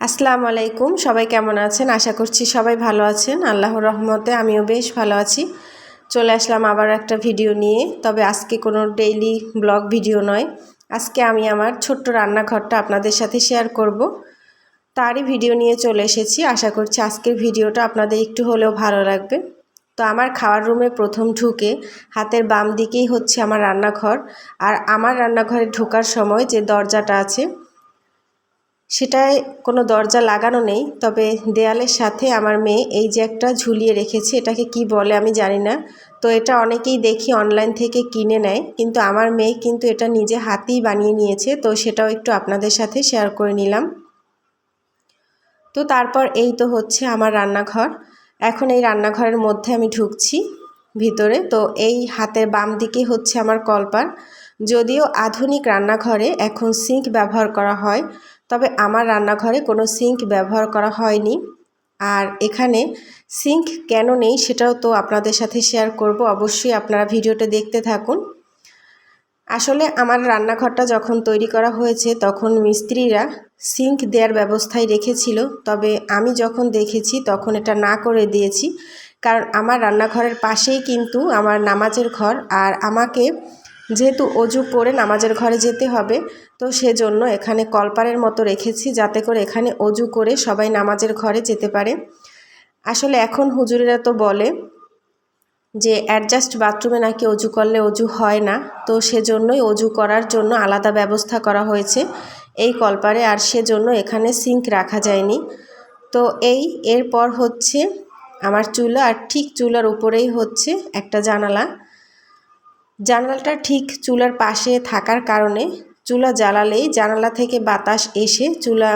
আসসালামু আলাইকুম, সবাই কেমন আছেন? আশা করছি সবাই ভালো আছেন। আল্লাহর রহমতে আমিও বেশ ভালো আছি। চলে আসলাম আবার একটা ভিডিও নিয়ে। তবে আজকে কোনো ডেইলি ব্লগ ভিডিও নয়। আজকে আমি আমার ছোট্ট রান্নাঘরটা আপনাদের সাথে শেয়ার করব। তারই ভিডিও নিয়ে চলে এসেছি। আশা করছি আজকের ভিডিওটা আপনাদের একটু হলেও ভালো লাগবে। তো আমার খাওয়ার রুমে প্রথম ঢুকে হাতের বাম দিকেই হচ্ছে আমার রান্নাঘর। আর আমার রান্নাঘরে ঢোকার সময় যে দরজাটা আছে সেটায় কোনো দরজা লাগানো নেই, তবে দেয়ালের সাথে আমার মেয়ে এই যে একটা ঝুলিয়ে রেখেছে, এটাকে কি বলে আমি জানি না। তো এটা অনেকেই দেখি অনলাইন থেকে কিনে নেয়, কিন্তু আমার মেয়ে কিন্তু এটা নিজে হাতেই বানিয়ে নিয়েছে, তো সেটাও একটু আপনাদের সাথে শেয়ার করে নিলাম। তো তারপর এই তো হচ্ছে আমার রান্নাঘর। এখন এই রান্নাঘরের মধ্যে আমি ঢুকছি ভিতরে, তো এই হাতের বাম দিকে হচ্ছে আমার কলপার। যদিও আধুনিক রান্নাঘরে এখন সিঙ্ক ব্যবহার করা হয় তবে আমার রান্নাঘরে কোনো সিঙ্ক ব্যবহার করা হয়নি। আর এখানে সিঙ্ক কেন নেই সেটাও তো আপনাদের সাথে শেয়ার করব। অবশ্যই আপনারা ভিডিওটা দেখতে থাকুন। আসলে আমার রান্নাঘরটা যখন তৈরি করা হয়েছে তখন মিস্ত্রিরা সিঙ্ক দেওয়ার ব্যবস্থায় রেখেছিল। তবে আমি যখন দেখেছি তখন এটা না করে দিয়েছি। কারণ আমার রান্নাঘরের পাশেই কিন্তু আমার নামাজের ঘর। আর আমাকে যেহেতু অজু করে নামাজের ঘরে যেতে হবে, তো সেজন্য এখানে কলপারের মতো রেখেছি যাতে করে এখানে অজু করে সবাই নামাজের ঘরে যেতে পারে। আসলে এখন হুজুরেরা তো বলে যে অ্যাডজাস্ট বাথরুমে নাকি অজু করলে অজু হয় না, তো সেজন্যই অজু করার জন্য আলাদা ব্যবস্থা করা হয়েছে। এই কলপারে আর সেজন্য এখানে সিঙ্ক রাখা যায়নি। তো এই এরপর হচ্ছে আমার চুলা আর ঠিক চুলার উপরেই হচ্ছে একটা জানালা। জানালাটা ঠিক চুলার পাশে থাকার কারণে চুলা জ্বালালেই জানালা থেকে বাতাস এসে চুলা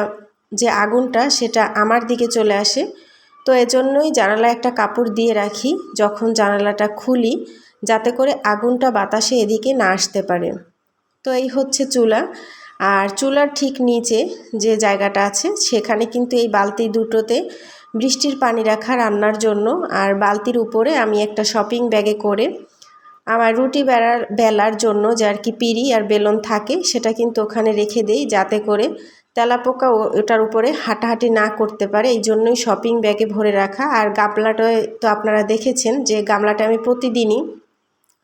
যে আগুনটা সেটা আমার দিকে চলে আসে। তো এজন্যই জানালা একটা কাপড় দিয়ে রাখি যখন জানালাটা খুলি, যাতে করে আগুনটা বাতাসে এদিকে না আসতে পারে। তো এই হচ্ছে চুলা। আর চুলার ঠিক নিচে যে জায়গাটা আছে, সেখানে কিন্তু এই বালতি দুটোতে বৃষ্টির পানি রাখা রান্নার জন্য। আর বালতির উপরে আমি একটা শপিং ব্যাগে করে আমার রুটি বেড়ার, বেলার জন্য যে আর কি পিড়ি আর বেলন থাকে, সেটা কিন্তু ওখানে রেখে দেই যাতে করে তেলাপোকা ওটার উপরে হাঁটাহাঁটি না করতে পারে। এই জন্যই শপিং ব্যাগে ভরে রাখা। আর গামলাটায় তো আপনারা দেখেছেন যে গামলাটা আমি প্রতিদিনই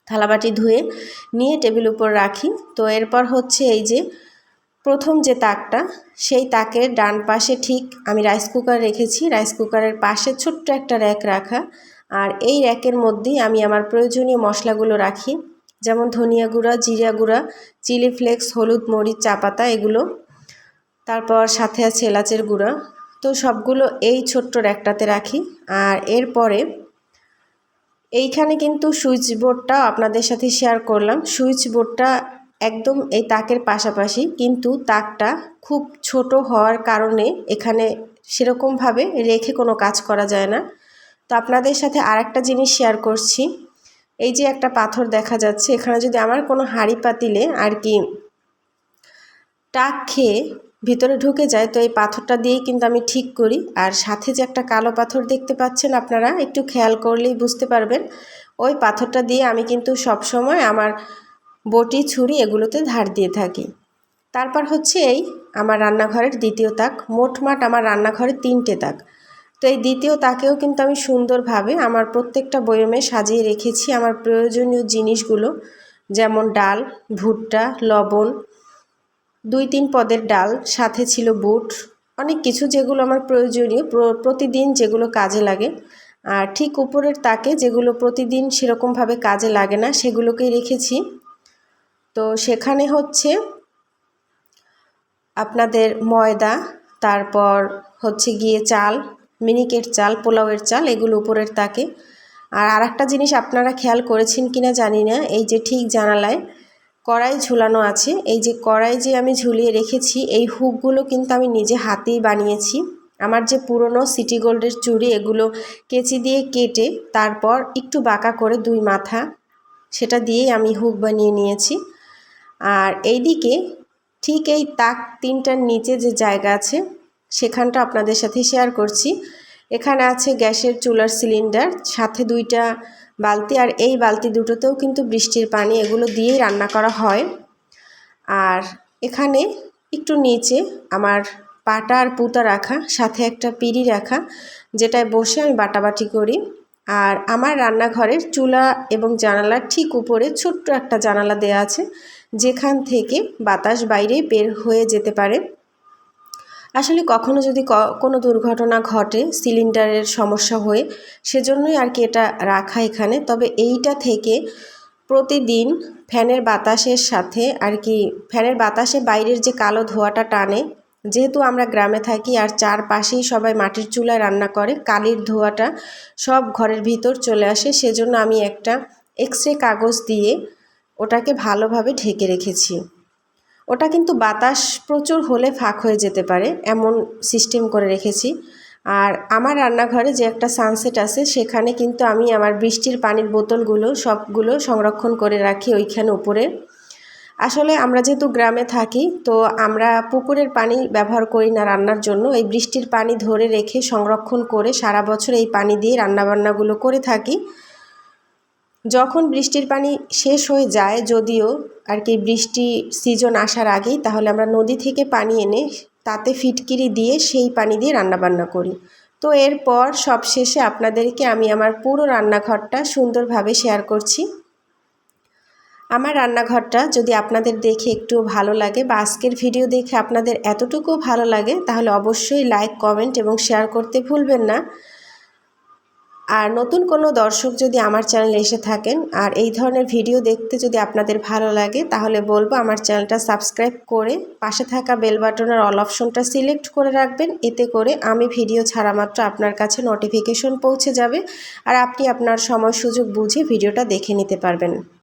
থালাবাটি ধুয়ে নিয়ে টেবিল উপর রাখি। তো এরপর হচ্ছে এই যে প্রথম যে তাকটা, সেই তাকের ডান পাশে ঠিক আমি রাইস কুকার রেখেছি। রাইস কুকারের পাশে ছোট্ট একটা র্যাক রাখা। আর এই র্যাকের মধ্যেই আমি আমার প্রয়োজনীয় মশলাগুলো রাখি। যেমন ধনিয়া গুঁড়া, জিরা গুঁড়া, চিলি ফ্লেক্স, হলুদ মরিচ, চা পাতা, এগুলো। তারপর সাথে আছে এলাচের গুঁড়া। তো সবগুলো এই ছোট্ট র্যাকটাতে রাখি। আর এরপরে এইখানে কিন্তু সুইচ বোর্ডটা আপনাদের সাথে শেয়ার করলাম। সুইচ বোর্ডটা একদম এই তাকের পাশাপাশি, কিন্তু তাকটা খুব ছোট হওয়ার কারণে এখানে সেরকমভাবে রেখে কোনো কাজ করা যায় না। তো আপনাদের সাথে আর একটা জিনিস শেয়ার করছি। এই যে একটা পাথর দেখা যাচ্ছে, এখানে যদি আমার কোনো হাঁড়ি পাতিলে আর কি টাক খেয়ে ভিতরে ঢুকে যায়, তো এই পাথরটা দিয়েই কিন্তু আমি ঠিক করি। আর সাথে যে একটা কালো পাথর দেখতে পাচ্ছেন আপনারা, একটু খেয়াল করলেই বুঝতে পারবেন। ওই পাথরটা দিয়ে আমি কিন্তু সব সময় আমার বটি, ছুরি এগুলোতে ধার দিয়ে থাকি। তারপর হচ্ছে এই আমার রান্নাঘরের দ্বিতীয় তাক, মোটমাট আমার রান্নাঘরে তিনটে তাক। তো এই দ্বিতীয় তাকেও কিন্তু আমি সুন্দরভাবে আমার প্রত্যেকটা বয়মে সাজিয়ে রেখেছি আমার প্রয়োজনীয় জিনিসগুলো, যেমন ডাল, ভুট্টা, লবণ, দুই তিন পদের ডাল, সাথে ছিল বুট, অনেক কিছু যেগুলো আমার প্রয়োজনীয় প্রতিদিন যেগুলো কাজে লাগে। আর ঠিক উপরের তাকে যেগুলো প্রতিদিন সেরকমভাবে কাজে লাগে না, সেগুলোকেই রেখেছি। তো সেখানে হচ্ছে আপনাদের ময়দা, তারপর হচ্ছে গিয়ে চাল মিনিকেট চাল, পোলাওয়ের চাল, এগুলো উপরের তাকে। আর আরেকটা জিনিস আপনারা খেয়াল করেছেন কিনা জানি না, এই যে ঠিক জানালায় কড়াই ঝুলানো আছে। এই যে কড়াই যে আমি ঝুলিয়ে রেখেছি, এই হুকগুলো কিন্তু আমি নিজে হাতেই বানিয়েছি। আমার যে পুরনো সিটি গোল্ডের চুড়ি, এগুলো কেচি দিয়ে কেটে তারপর একটু বাঁকা করে দুই মাথা সেটা দিয়েই আমি হুক বানিয়ে নিয়েছি। আর এইদিকে ঠিক এই তাক তিনটার নিচে যে জায়গা আছে সেখানটা আপনাদের সাথে শেয়ার করছি। এখানে আছে গ্যাসের চুলার সিলিন্ডার সাথে দুইটা বালতি আর এই বালতি দুটোতেও কিন্তু বৃষ্টির পানি, এগুলো দিয়েই রান্না করা হয়। আর এখানে একটু নিচে আমার পাটা আর পুতা রাখা, সাথে একটা পিড়ি রাখা, যেটায় বসে আমি বাটাবাটি করি। আর আমার রান্নাঘরের চুলা এবং জানালার ঠিক উপরে ছোট্ট একটা জানালা দেয়া আছে, যেখান থেকে বাতাস বাইরে বের হয়ে যেতে পারে। আসলে কখনো যদি কোনো দুর্ঘটনা ঘটে, সিলিন্ডারের সমস্যা হয়ে, সেজন্যই আর কি এটা রাখা এখানে। তবে এইটা থেকে প্রতিদিন ফ্যানের বাতাসের সাথে আর কি, ফ্যানের বাতাসে বাইরের যে কালো ধোঁয়াটা টানে, যেহেতু আমরা গ্রামে থাকি আর চারপাশেই সবাই মাটির চুলায় রান্না করে, কালির ধোঁয়াটা সব ঘরের ভিতর চলে আসে, সেজন্য আমি একটা এক্স রে কাগজ দিয়ে ওটাকে ভালোভাবে ঢেকে রেখেছি। ওটা কিন্তু বাতাস প্রচুর হলে ফাঁক হয়ে যেতে পারে, এমন সিস্টেম করে রেখেছি। আর আমার রান্নাঘরে যে একটা সানসেট আছে, সেখানে কিন্তু আমি আমার বৃষ্টির পানির বোতলগুলো, সবগুলো সংরক্ষণ করে রাখি ওইখানে উপরে। আসলে আমরা যেহেতু গ্রামে থাকি, তো আমরা পুকুরের পানি ব্যবহার করি না রান্নার জন্য। এই বৃষ্টির পানি ধরে রেখে সংরক্ষণ করে সারা বছর এই পানি দিয়ে রান্নাবান্নাগুলো করে থাকি। যখন বৃষ্টির পানি শেষ হয়ে যায় যদিও আর কি বৃষ্টি সিজন আসার আগেই, তাহলে আমরা নদী থেকে পানি এনে তাতে ফিটকিরি দিয়ে সেই পানি দিয়ে রান্নাবান্না করি। তো এরপর সব শেষে আপনাদেরকে আমি আমার পুরো রান্নাঘরটা সুন্দরভাবে শেয়ার করছি। আমার রান্নাঘরটা যদি আপনাদের দেখে একটু ভালো লাগে বা আজকের ভিডিও দেখে আপনাদের এতটুকু ভালো লাগে, তাহলে অবশ্যই লাইক কমেন্ট এবং শেয়ার করতে ভুলবেন না। আর নতুন কোনো দর্শক যদি আমার চ্যানেলে এসে থাকেন আর এই ধরনের ভিডিও দেখতে যদি আপনাদের ভালো লাগে, তাহলে বলব আমার চ্যানেলটা সাবস্ক্রাইব করে পাশে থাকা বেল বাটনের অল অপশনটা সিলেক্ট করে রাখবেন। এতে করে আমি ভিডিও ছাড়া মাত্র আপনার কাছে নোটিফিকেশন পৌঁছে যাবে আর আপনি আপনার সময় সুযোগ বুঝে ভিডিওটা দেখে নিতে পারবেন।